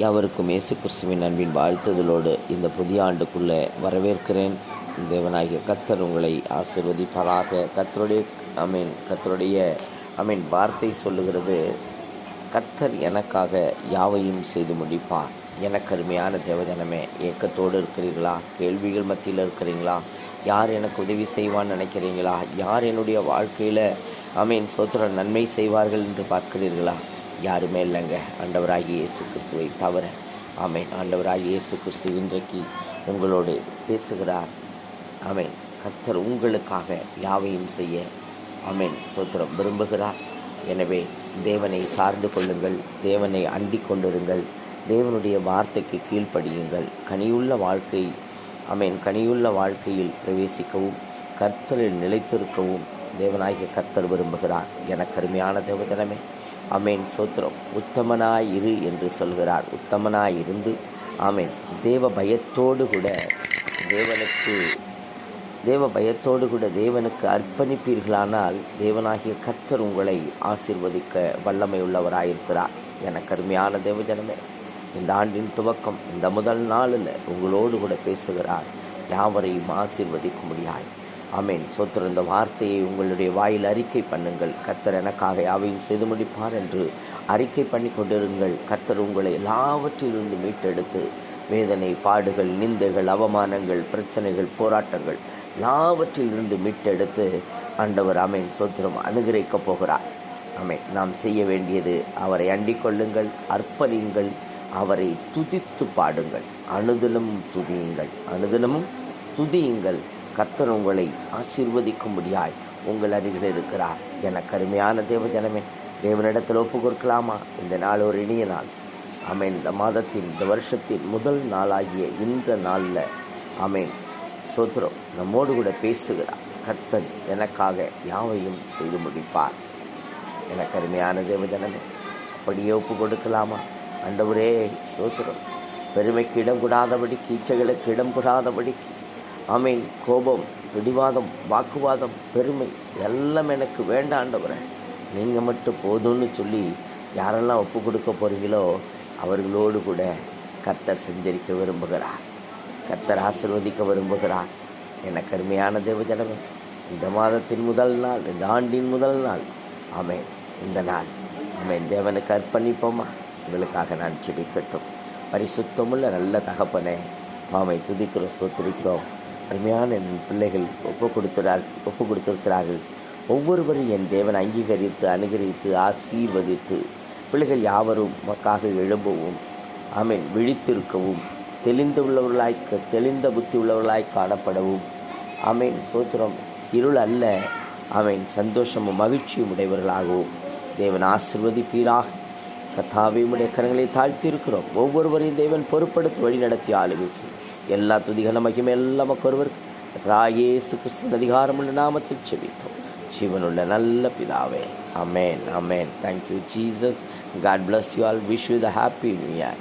யாவருக்கும் இயேசு கிறிஸ்துவின் அன்பின் வாழ்த்துதலோடு இந்த புதிய ஆண்டுக்குள்ளே வரவேற்கிறேன். தேவனாகிய கத்தர் உங்களை ஆசிர்வதிப்பாராக. கத்தருடைய அமீன் கத்தருடைய அமீன் வார்த்தை சொல்லுகிறது கத்தர் எனக்காக யாவையும் செய்து முடிப்பார். எனக்கு அருமையான தேவஜனமே ஏக்கத்தோடு இருக்கிறீர்களா? கேள்விகள் மத்தியில் இருக்கிறீங்களா? யார் எனக்கு உதவி செய்வான்னு நினைக்கிறீங்களா? யார் என்னுடைய வாழ்க்கையில் அமீன் சோத்திர நன்மை செய்வார்கள் என்று பார்க்கிறீர்களா? யாருமே இல்லைங்க. ஆண்டவராகி இயேசு கிறிஸ்துவை தவிர. ஆமேன். ஆண்டவராகி இயேசு கிறிஸ்து இன்றைக்கு உங்களோடு பேசுகிறார். ஆமேன். கர்த்தர் உங்களுக்காக யாவையும் செய்ய ஆமேன் சோத்திரம் விரும்புகிறார். எனவே தேவனை சார்ந்து கொள்ளுங்கள். தேவனை அண்டிக் கொண்டிருங்கள். தேவனுடைய வார்த்தைக்கு கீழ்ப்படியுங்கள். கனியுள்ள வாழ்க்கை அமேன் கனியுள்ள வாழ்க்கையில் பிரவேசிக்கவும் கர்த்தரில் நிலைத்திருக்கவும் தேவனாகிய கர்த்தர் விரும்புகிறார். என கருமையான தேவதனமே அமேன். சோத்திரம் உத்தமனாயிரு என்று சொல்கிறார். உத்தமனாயிருந்து ஆமேன். தேவ பயத்தோடு கூட தேவனுக்கு தேவ பயத்தோடு கூட தேவனுக்கு அர்ப்பணிப்பீர்களானால் தேவனாகிய கர்த்தர் உங்களை ஆசிர்வதிக்க வல்லமை உள்ளவராயிருக்கிறார் என கருமையான தேவஜனமே இந்த ஆண்டின் துவக்கம் இந்த முதல் நாளில் உங்களோடு கூட பேசுகிறார். யாவரையும் ஆசிர்வதிக்க முடியாது அமேன் சோத்திர இந்த வார்த்தையை உங்களுடைய வாயில் அறிக்கை பண்ணுங்கள். கர்த்தர் எனக்காக யாவையும் செய்து முடிப்பார் என்று அறிக்கை பண்ணி கொண்டிருங்கள். கர்த்தர் உங்களை எல்லாவற்றிலிருந்து மீட்டெடுத்து வேதனை பாடுகள் நிந்தைகள் அவமானங்கள் பிரச்சனைகள் போராட்டங்கள் எல்லாவற்றிலிருந்து மீட்டெடுத்து ஆண்டவர் அமேன் சோத்திரம் அனுகிரகிக்கப் போகிறார். அமேன் நாம் செய்ய வேண்டியது அவரை அண்டிக் கொள்ளுங்கள் அர்ப்பணியுங்கள் அவரை துதித்து பாடுங்கள். அனுதினமும் துதியுங்கள். அனுதினமும் துதியுங்கள். கர்த்தர் உங்களை ஆசீர்வதிக்கும்படியாய் உங்கள் அருகில் இருக்கிறார். என கருமையான தேவஜனமே தேவனிடத்தில் ஒப்பு கொடுக்கலாமா இந்த நாள் ஒரு இனிய நாள். அமேன் இந்த மாதத்தின் இந்த வருஷத்தின் முதல் நாளாகிய இந்த நாளில் அமேன் சோத்ரம் நம்மோடு கூட பேசுகிறார். கர்த்தன் எனக்காக யாவையும் செய்து முடிப்பார். எனக்கு அருமையான தேவஜனமே அப்படியே ஒப்பு கொடுக்கலாமா அண்டவரே சோத்திரம் பெருமைக்கு இடம் கூடாதபடிக்கு இச்சைகளுக்கு இடம் கூடாதபடிக்கு ஆமீன். கோபம் பிடிவாதம் வாக்குவாதம் பெருமை எல்லாம் எனக்கு வேண்டாண்டவரை நீங்கள் மட்டும் போதும்னு சொல்லி யாரெல்லாம் ஒப்பு கொடுக்க போகிறீங்களோ அவர்களோடு கூட கர்த்தர் செஞ்சரிக்க விரும்புகிறார். கர்த்தர் ஆசிர்வதிக்க விரும்புகிறார். என கருமையான தேவஜனமே இந்த மாதத்தின் முதல் நாள் இந்த ஆண்டின் முதல் நாள். ஆமேன். இந்த நாள். ஆமேன். தேவனுக்கு அர்ப்பணிப்போமா? உங்களுக்காக நான் செபிக்கட்டும் பரிசுத்தமுள்ள நல்ல தகப்பனே பாமை துதிக்கிறோம் ஸ்தோத்திரிக்கிறோம். அருமையான என் பிள்ளைகள் ஒப்பு கொடுத்துறார் ஒப்பு கொடுத்திருக்கிறார்கள் ஒவ்வொருவரும் என் தேவன் அங்கீகரித்து அனுகரித்து ஆசீர்வதித்து பிள்ளைகள் யாவரும் மக்காக எழும்பவும் ஆமீன் விழித்திருக்கவும் தெளிந்து உள்ளவர்களாய் தெளிந்த புத்தி உள்ளவர்களாய் காணப்படவும். ஆமீன் சோத்திரம் இருள் அல்ல. ஆமீன் சந்தோஷமும் மகிழ்ச்சியும் உடையவர்களாகவும். தேவன் ஆசிர்வதிப்பீராக. கத்தாவே உடைய கரங்களை தாழ்த்தியிருக்கிறோம். ஒவ்வொருவரையும் தேவன் பொறுப்படுத்தி வழி நடத்தி ஆளுகை எல்லா துதிகன மகிமை மக்கொருவருக்கு ராயேசு கர்த்தராகிய கிறிஸ்துவின் அதிகாரமுள்ள நாமத்தில் செபித்தோம் ஜீவனுள்ள நல்ல பிதாவே அமேன் அமேன் thank you Jesus God bless you all wish you the happy new year